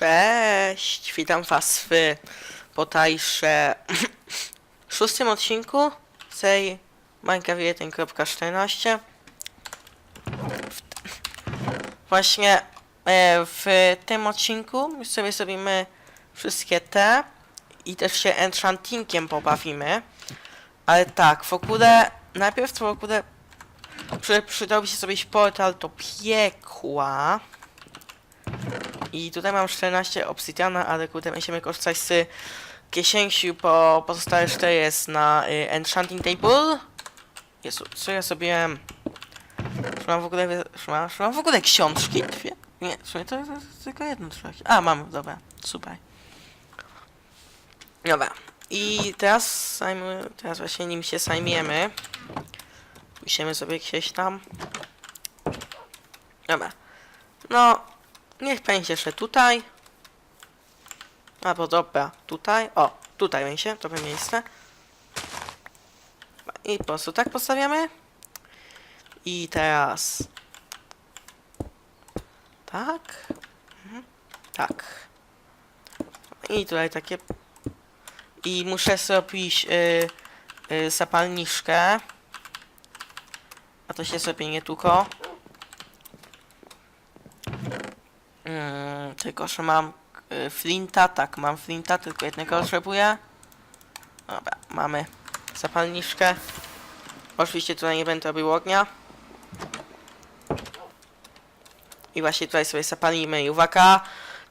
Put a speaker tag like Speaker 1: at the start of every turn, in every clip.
Speaker 1: Cześć, witam was w potajsze szóstym odcinku serii Minecraft 1.14 Właśnie e, w tym odcinku sobie zrobimy wszystkie te i też się enchantingiem pobawimy. Ale tak, w ogóle najpierw to w ogóle przy, przydałby się zrobić portal do piekła i tutaj mam 14 obsydiana, ale kurde będziemy korzystać z kiesięciu, bo pozostałe 4 jest na y, enchanting table. Jezu, co ja sobie... Czy mam w ogóle... Czy mam, czy mam w ogóle książki? Dwie? Nie, to to jest tylko jedno trzeba. A, mam, dobra, super. Dobra. I teraz, zajmę, teraz właśnie nim się zajmiemy. Musimy sobie gdzieś tam. Dobra. No, niech będzie jeszcze tutaj. Albo dobra, tutaj. O, tutaj będzie, dobre miejsce. I po prostu tak postawiamy. I teraz. Tak. Mhm. Tak. I tutaj takie. I muszę zrobić y, y, zapalniczkę. A to się sobie nie tylko. Mm, tylko, że mam y, flinta, tak, mam flinta, tylko jednego potrzebuję. Dobra, mamy zapalniczkę. Oczywiście tutaj nie będę robił ognia. I właśnie tutaj sobie zapalimy i uwaga.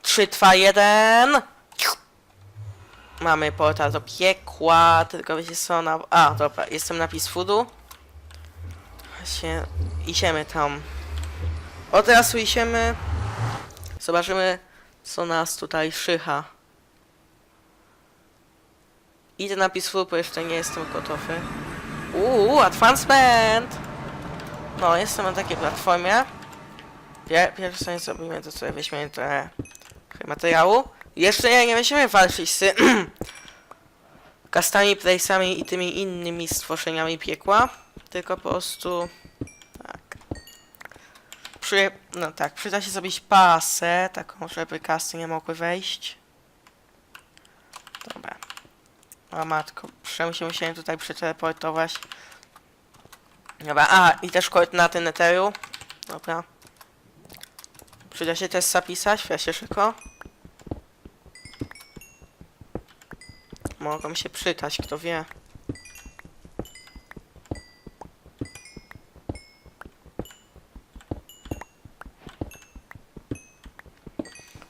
Speaker 1: 3, 2, 1. Mamy portal do piekła, tylko wiecie co na... A, dobra, jestem napis foodu. Właśnie idziemy tam. Od razu idziemy. Zobaczymy, co nas tutaj szycha. Idę na Peaceful, bo jeszcze nie jestem gotowy. Uuu, advancement! No, jestem na takiej platformie. Pier pierwsze zrobimy, to sobie weźmiemy trochę materiału. Jeszcze nie, nie będziemy walczyć z kastami, place'ami i tymi innymi stworzeniami piekła. Tylko po prostu... Przy, no tak, przyda się zrobić pasę, taką, żeby kasy nie mogły wejść. Dobra. O matko, się tutaj przeteleportować. Dobra, a i też koordynaty neteru. Dobra. Przyda się też zapisać, ja się szybko. Mogą się przydać, kto wie.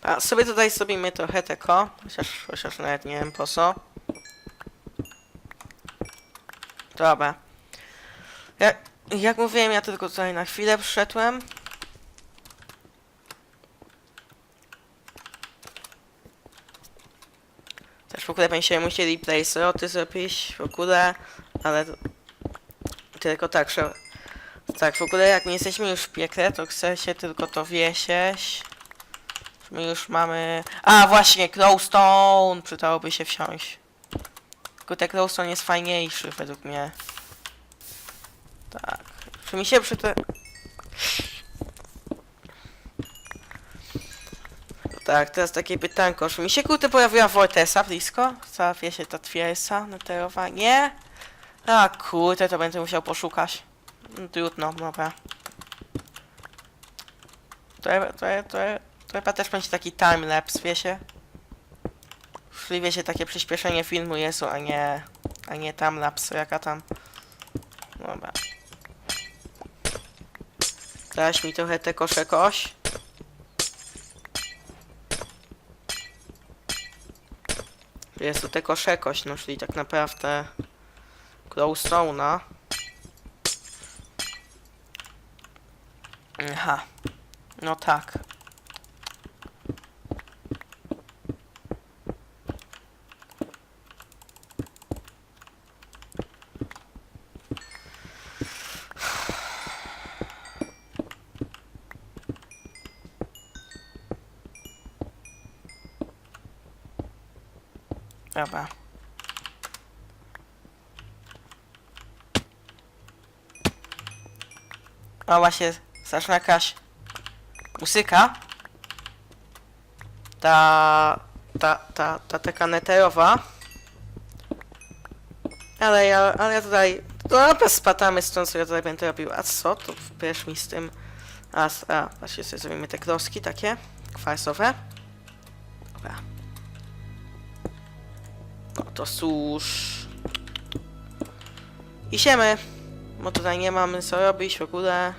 Speaker 1: A sobie tutaj zrobimy trochę tego, chociaż, chociaż nawet nie wiem po co. Dobra. Jak, jak mówiłem, ja tylko tutaj na chwilę przyszedłem. Też w ogóle będziemy musieli play sloty zrobić w ogóle, ale tylko tak, że tak, w ogóle jak nie jesteśmy już w piekle, to chcę się tylko to wiesieć. My już mamy... A, właśnie, glowstone! Przydałoby się wsiąść. Tylko ten glowstone jest fajniejszy według mnie. Tak. Czy mi się przy te... Tak, teraz takie pytanko. Czy mi się kurde pojawiła Vortesa blisko? Załatwia się ta twiersa neterowa? Nie? A kurde, to będę musiał poszukać. No, trudno, dobra. To, to, to, to chyba też będzie taki timelapse, wiecie? Czyli wiecie, takie przyspieszenie filmu jest, a nie... A nie timelapse, jaka tam... Dobra. Daś mi trochę te kosze koś. Jest tu te kosze koś, no czyli tak naprawdę... Glowstone'a. Aha. No tak. Dobra. O właśnie, zaczyna jakaś muzyka. ta, ta, ta, ta taka neterowa. Ale ja, ale ja tutaj, dobra, spadamy stąd, co ja tutaj będę robił. A co? To wiesz mi z tym, a, a, właśnie sobie zrobimy te kloski takie, kwarsowe. Dobra. To cóż. Idziemy, bo tutaj nie mamy co robić w ogóle.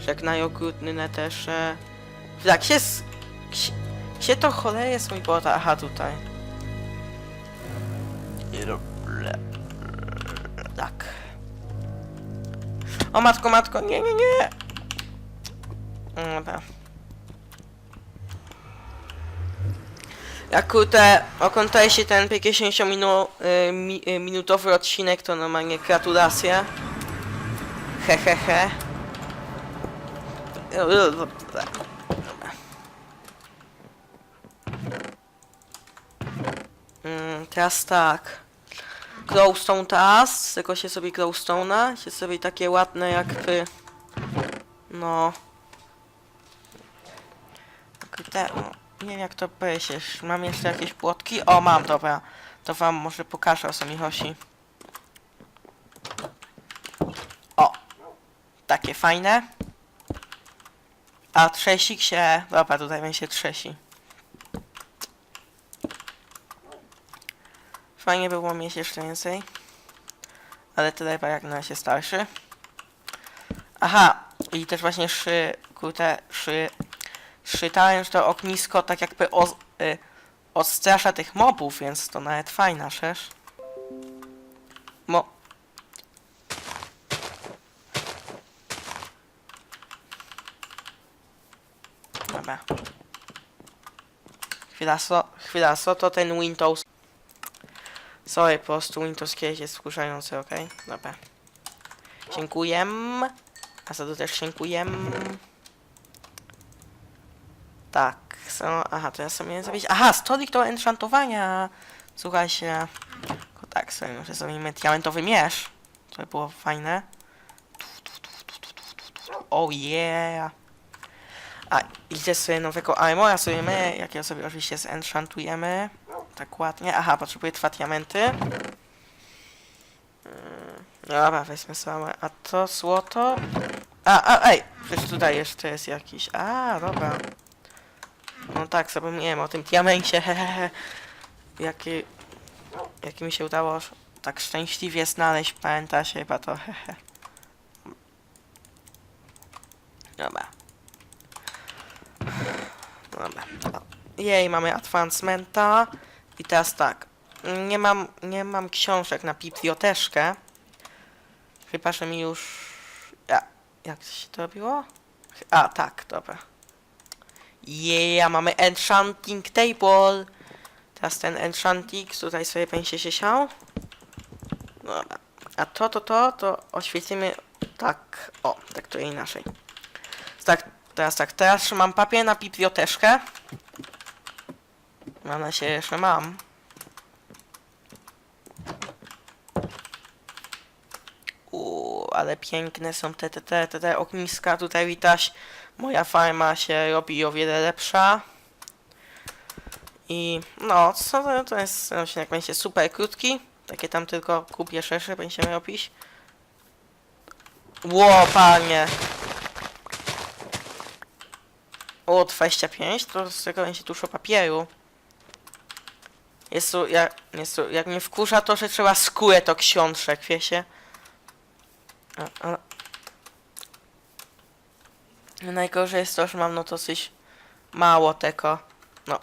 Speaker 1: Żegnaj okrutny neterze. Tak, się, s- gdzie- to cholery jest mój bota? Aha, tutaj. Tak. O matko, matko, nie, nie, nie! Dobra. Jak kurde, oglądaj się ten 50 minu, y, mi, y, minutowy odcinek, to normalnie gratulacje. He, he, he. Mm, teraz tak. Glowstone teraz, tylko się sobie glowstone'a, się sobie takie ładne jakby... No... Te, no, nie wiem jak to powiedzieć, mam jeszcze jakieś płotki? O, mam, dobra. To wam może pokażę o co mi chodzi. O! Takie fajne. A trzesik się... Dobra, tutaj będzie trzesi. Fajnie by było mieć jeszcze więcej. Ale tyle jak na razie starszy. Aha, i też właśnie szy, kurde, szy, szytałem, że to ognisko tak jakby o, y, odstrasza tych mobów, więc to nawet fajna rzecz. Mo... Dobra. Chwila, so, chwila, co to ten Windows? Sorry, po prostu Windows kiedyś jest wkurzający, okej? Dobra. Dziękuję. A za to też dziękuję. Tak, so, aha, to ja sobie miałem zrobić. Aha, stolik do enchantowania. Słuchajcie. Tylko tak, sobie może zrobimy diamentowy miecz. To by było fajne. Oh yeah. A, idzie sobie nowego armora sobie my, jakiego sobie oczywiście zenchantujemy. Tak ładnie. Aha, potrzebuję dwa diamenty. Mm, Dobra, weźmy sobie. A to złoto? A, a, ej! Przecież tutaj jeszcze jest jakiś. A, dobra. No tak, zapomniałem o tym diamencie, hehehe. Jaki... Jaki mi się udało tak szczęśliwie znaleźć, pamięta się chyba to, hehe. Dobra. Dobra. Jej, mamy advancementa. I teraz tak. Nie mam, nie mam książek na biblioteczkę. Chyba, że mi już... Ja, jak się to robiło? A, tak, dobra. Yeah, mamy enchanting table. Teraz ten enchanting tutaj sobie będzie się siał. Dobra. A to, to, to, to oświetlimy tak. O, tak to inaczej. Tak, teraz tak, teraz mam papier na biblioteczkę. Mam nadzieję, że mam. Uuu, ale piękne są te, te, te, te, te ogniska. Tutaj widać, moja farma się robi o wiele lepsza. I no, co to, jest ten odcinek będzie super krótki. Takie tam tylko kupię szersze będziemy robić. Ło, panie! O, 25, to z tego będzie dużo papieru. Jest tu, jak, jest tu, jak mnie wkurza to, że trzeba skórę to książek, wiecie? A. Najgorzej jest to, że mam no dosyć mało tego. No.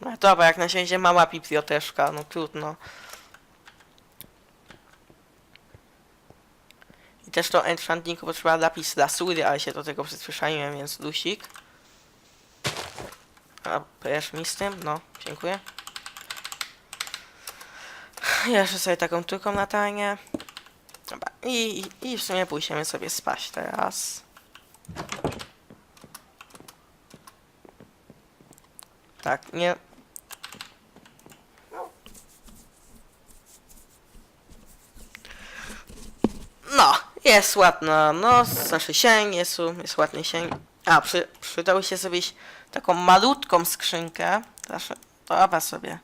Speaker 1: No dobra, jak na świecie mała biblioteczka, no trudno. I też to enchantingu potrzeba lapis lasury, ale się do tego przyzwyczaiłem, więc lusik. A, pojesz mi z tym? No, dziękuję. Jeszcze sobie taką tylko latarnię. I, i, w sumie pójdziemy sobie spać teraz. Tak, nie... No, jest ładna noc, znaczy sień, jest, jest ładny sień. A, przy, przydało się zrobić taką malutką skrzynkę. Proszę, dobra sobie.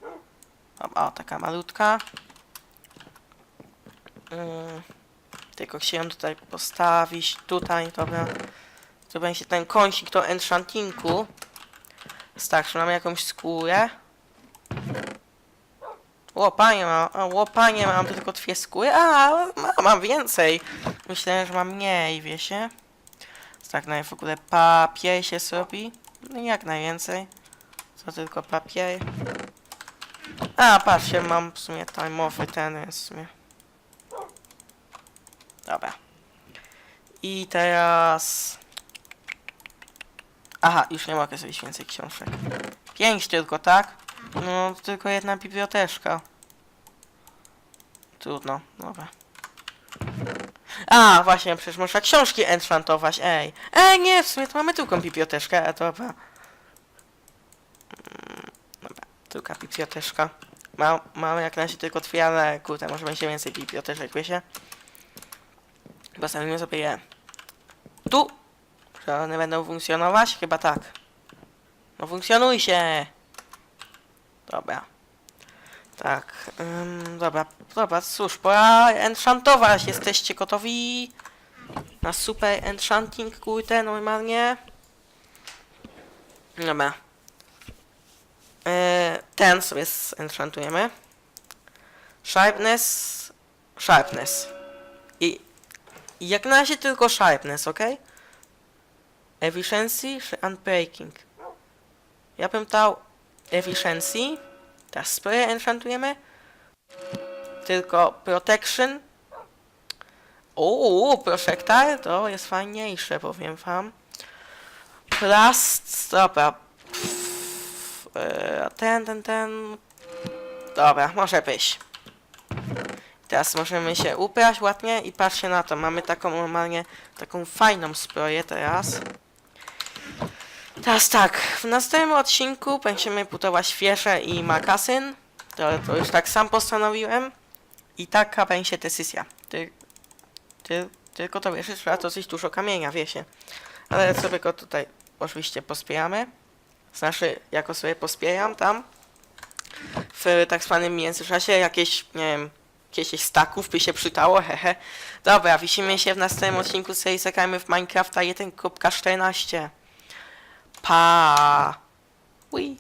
Speaker 1: O, o taka malutka. Mm, tylko chciałem tutaj postawić. Tutaj, dobra. To będzie ten kąsik do enchantingu. Starszy, mamy jakąś skórę. Łopanie mam, łopanie mam tylko dwie skóry. A, ma, mam więcej. Myślałem, że mam mniej, wiecie. Tak, i w ogóle papier się zrobi. No jak najwięcej. Co tylko papier. A, patrzcie, mam w sumie timeowy ten, więc w sumie. Dobra. I teraz... Aha, już nie mogę zrobić więcej książek. Pięć tylko, tak? No, tylko jedna biblioteczka. Trudno, dobra. A, właśnie, przecież można książki enchantować, ej. Ej, nie, w sumie to mamy tylko biblioteczkę, a dobra. Mm, Dobra, tylko biblioteczka. Ma, mamy jak na razie tylko dwie, ale kurde, może będzie więcej biblioteczek, wiecie? Postawimy sobie je tu. Czy one będą funkcjonować? Chyba tak. No funkcjonuj się! Dobra. Tak, ym, dobra, dobra, cóż, pora enchantować. Jesteście gotowi na super enchanting, kurde, normalnie? Dobra. E, ten sobie enchantujemy. Sharpness, sharpness. I jak na razie tylko sharpness, ok? Efficiency czy unbreaking? Ja bym dał efficiency. Teraz spray enchantujemy. Tylko protection. Uuu, projectile to jest fajniejsze, powiem wam. Plus, dobra. Pff, e, ten, ten, ten. Dobra, może być. Teraz możemy się ubrać ładnie i patrzcie na to. Mamy taką normalnie, taką fajną zbroję teraz. Teraz tak, w następnym odcinku będziemy budować wieżę i makasyn. To, to już tak sam postanowiłem. I taka będzie decyzja. Ty, ty, tylko to wiesz, trzeba dosyć dużo kamienia, wiecie. Ale sobie go tutaj oczywiście pospieramy. Znaczy, jako sobie pospieram tam. W tak zwanym międzyczasie jakieś, nie wiem, jakieś staków by się przydało, hehe. Dobra, widzimy się w następnym odcinku serii Zagrajmy w Minecrafta 1.14. Pa! Ui.